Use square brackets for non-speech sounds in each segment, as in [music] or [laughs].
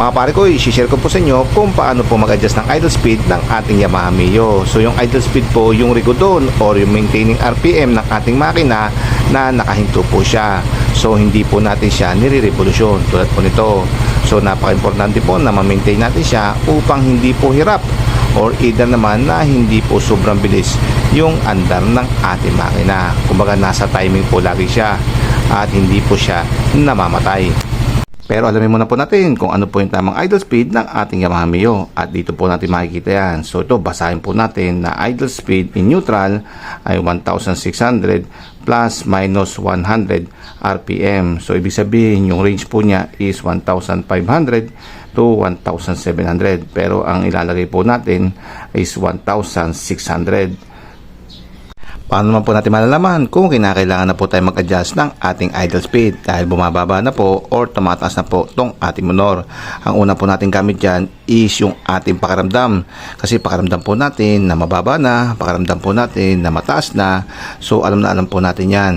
Mga pare ko, i-share ko po sa inyo kung paano po mag-adjust ng idle speed ng ating Yamaha Mio. So yung idle speed po, yung rigodon or yung maintaining RPM ng ating makina na nakahinto po siya. So hindi po natin siya nire-revolusyon tulad po nito. So napaka-importante po na ma-maintain natin siya upang hindi po hirap or either naman na hindi po sobrang bilis yung andar ng ating makina. Kumbaga nasa timing po lagi siya at hindi po siya namamatay. Pero alamin muna po natin kung ano po yung tamang idle speed ng ating Yamaha Mio at dito po natin makikita yan. So ito basahin po natin na idle speed in neutral ay 1,600 plus minus 100 RPM. So ibig sabihin yung range po niya is 1,500 to 1,700 pero ang ilalagay po natin is 1,600. Paano naman po natin malalaman kung kinakailangan na po tayo mag-adjust ng ating idle speed dahil bumababa na po or tumataas na po itong ating motor. Ang una po natin gamit dyan is yung ating pakaramdam. Kasi pakaramdam po natin na mababa na, pakaramdam po natin na mataas na. So alam na alam po natin yan.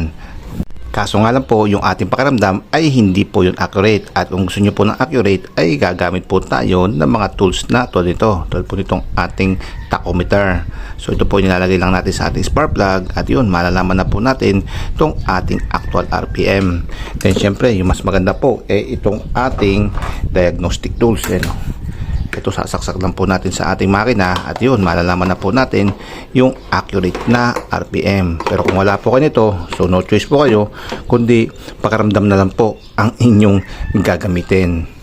Kaso nga lang po, yung ating pakiramdam ay hindi po yun accurate. At kung gusto nyo po ng accurate, ay gagamit po tayo ng mga tools na tulad nito. Tulad po nitong ating tachometer. So ito po nilalagay lang natin sa ating spark plug. At yun, malalaman na po natin itong ating actual RPM. Then syempre, yung mas maganda po, eh itong ating diagnostic tools. Eh, no? Ito sasaksak lang po natin sa ating makina. At yun malalaman na po natin yung accurate na RPM pero kung wala po kayo nito so no choice po kayo kundi pakaramdam na lang po ang inyong gagamitin.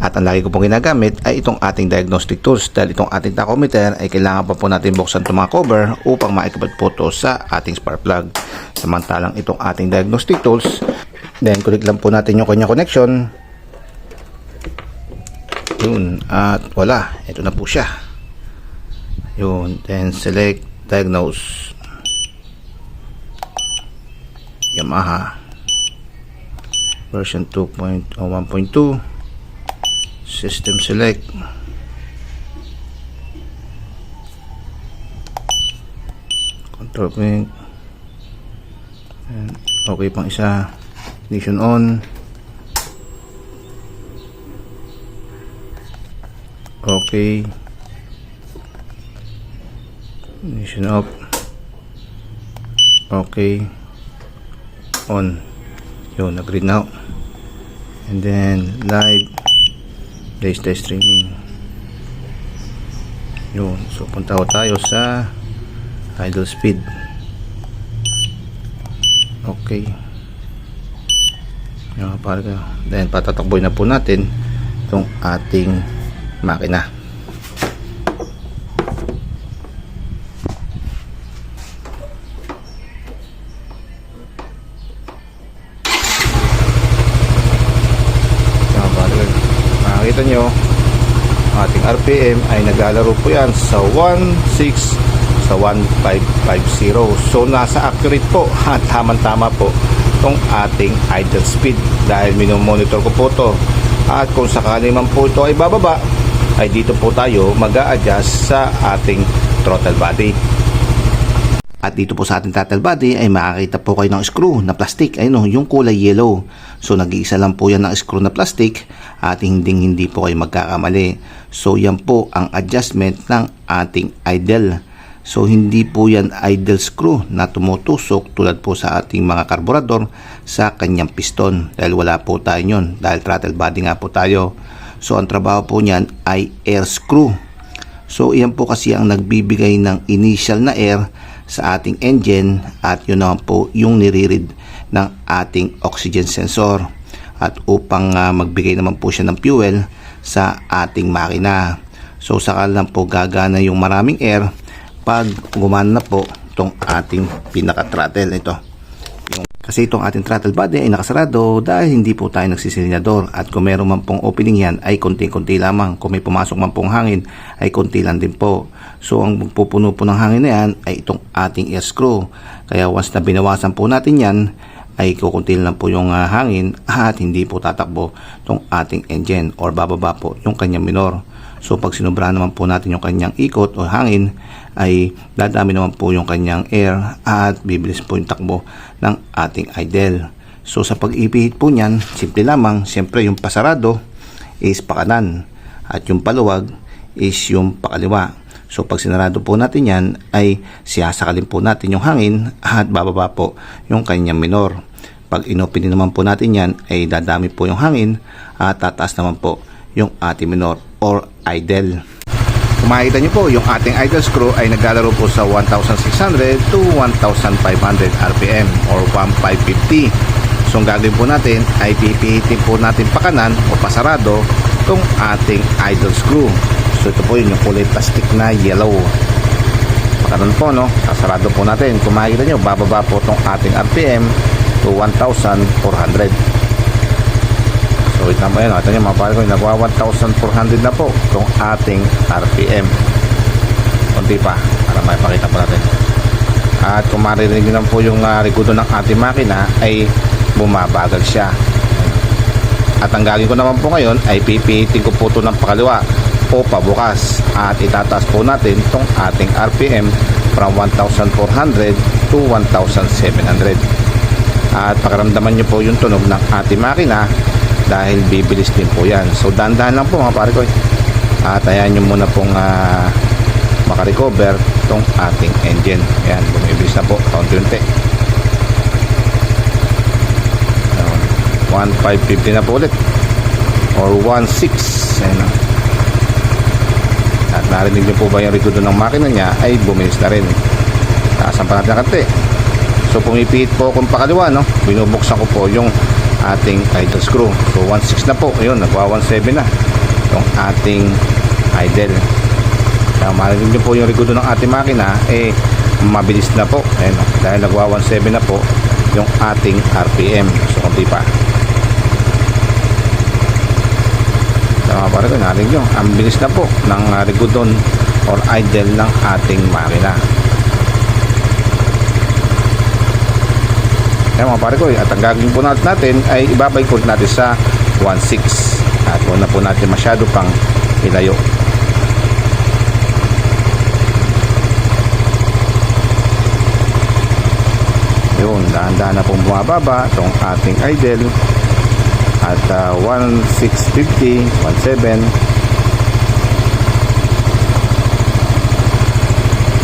At ang lagi ko pong ginagamit ay itong ating diagnostic tools. Dahil itong ating tachometer ay kailangan pa po natin buksan itong mga cover upang maikabad po ito sa ating spark plug. Samantalang itong ating diagnostic tools, then connect lang po natin yung kanya connection yun at wala. Ito na po siya. Yun then select diagnose. Yamaha. Version 2.1.2 system select. Control point and okay pang isa. Ignition on Okay. Ignition up. Okay. On. Yun, nag-read now. And then, live. Days test streaming. Yun. So, punta ko tayo sa idle speed. Okay. Yun, para. Then, patatakboy na po natin itong ating makina. Makikita nyo, ating RPM ay naglalaro po yan sa 16 sa 1550. So nasa accurate po [laughs] at tamang-tama po itong ating idle speed dahil minomonitor ko po to at kung sakali man po ito ay bababa ay dito po tayo mag adjust sa ating throttle body. At dito po sa ating throttle body ay makakita po kayo ng screw na plastic. Ayun o, yung kulay yellow. So nag-iisa lang po yan ng screw na plastic at hindi hindi po kayo magkakamali. So yan po ang adjustment ng ating idle. So hindi po yan idle screw na tumutusok tulad po sa ating mga karburador sa kanyang piston dahil wala po tayo yun dahil throttle body nga po tayo. So ang trabaho po niyan ay air screw. So iyan po kasi ang nagbibigay ng initial na air sa ating engine at yun naman po yung niriread ng ating oxygen sensor at upang uh, magbigay naman po siya ng fuel sa ating makina. So sakal lang po gagana yung maraming air pag gumana na po itong ating pinaka throttle ito kasi itong ating throttle body ay nakasarado dahil hindi po tayo nagsisilinyador at kung meron man pong opening yan ay konti-konti lamang. Kung may pumasok man pong hangin ay konti lang din po. So ang pupuno po ng hangin na yan ay itong ating air screw. Kaya once na binawasan po natin yan ay kukunti lang po yung uh, hangin at hindi po tatakbo itong ating engine or bababa po yung kanyang minor So pag sinubra naman po natin yung kanyang ikot o hangin ay dadami naman po yung kanyang air at bibilis po yung takbo ng ating idle. So sa pag-ipihit po niyan, simple lamang, siyempre yung pasarado, is pakanan at yung paluwag is yung pakaliwa. So pag sinarado po natin yan ay siyasakalin po natin yung hangin at bababa po yung kanyang minor. Pag inopen din naman po natin yan ay dadami po yung hangin at tataas naman po yung ating minor or idle. Kung makikita nyo po, yung ating idle screw ay naglalaro po sa 1,600 to 1,500 RPM or 1,550. So ang gagawin po natin ay pipihitin po natin pakanan o pasarado itong ating idle screw. So ito po yun yung kulay plastic na yellow. Pakanan po no, pasarado po natin. Kung makikita nyo, bababa po itong ating RPM to 1,400. So ba yun? Ito nyo mga pare ko, nagwa 1,400 na po itong ating RPM. Kunti pa, para makipakita po natin. At kung maririnig lang po yung uh, rigudo ng ating makina, ay bumabagal siya. At ang gagawin ko naman po ngayon ay pipihitin ko po ito ng pakaliwa o pabukas. At itataas po natin itong ating RPM from 1,400 to 1,700. At pakiramdaman nyo po yung tunog ng ating makina dahil bibilis din po yan. So dahan-dahan lang po mga pare ko. At ayan nyo muna pong uh, makarecover itong ating engine. Ayan, bumibilis na po. Kaunti-unti. 1,550 na po ulit. Or 1,600. Ayan na. At narinig nyo po ba yung rigudo ng makina niya ay bumilis na rin. Taasan pa natin ang kante. So pumipihit po akong pakaliwa, no? Binubuksan ko po yung ating idle screw. So 1.6 na po. Ayun, nagwa 1.7 na. Itong ating idle. Kaya marinig nyo po yung rigudo ng ating makina, eh, mabilis na po. Ayun, no? Dahil nagwa 1.7 na po yung ating RPM. So kunti pa. So mga pare ko, narinig nyo. Ang bilis na po ng uh, rigudon or idle ng ating makina. Kaya mga pare ko, at ang gagawin po natin, ay ibabay ko natin sa 1.6 at huwag na po natin masyado pang ilayo. Yun, dahan-dahan na pong bumababa itong ating idle. At uh, 1.650, 1.7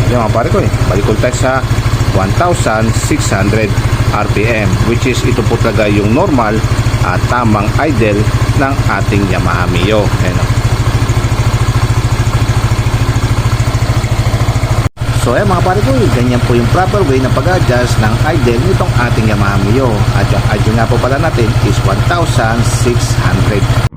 Yung mga pare ko eh, balik ko tayo sa 1,600 RPM which is ito po talaga yung normal at tamang idle ng ating Yamaha Mio. Ayan. So eh mga pare ko, ganyan po yung proper way na pag-adjust ng idle nitong ating Yamaha Mio. At yung idle nga po pala natin is 1,600.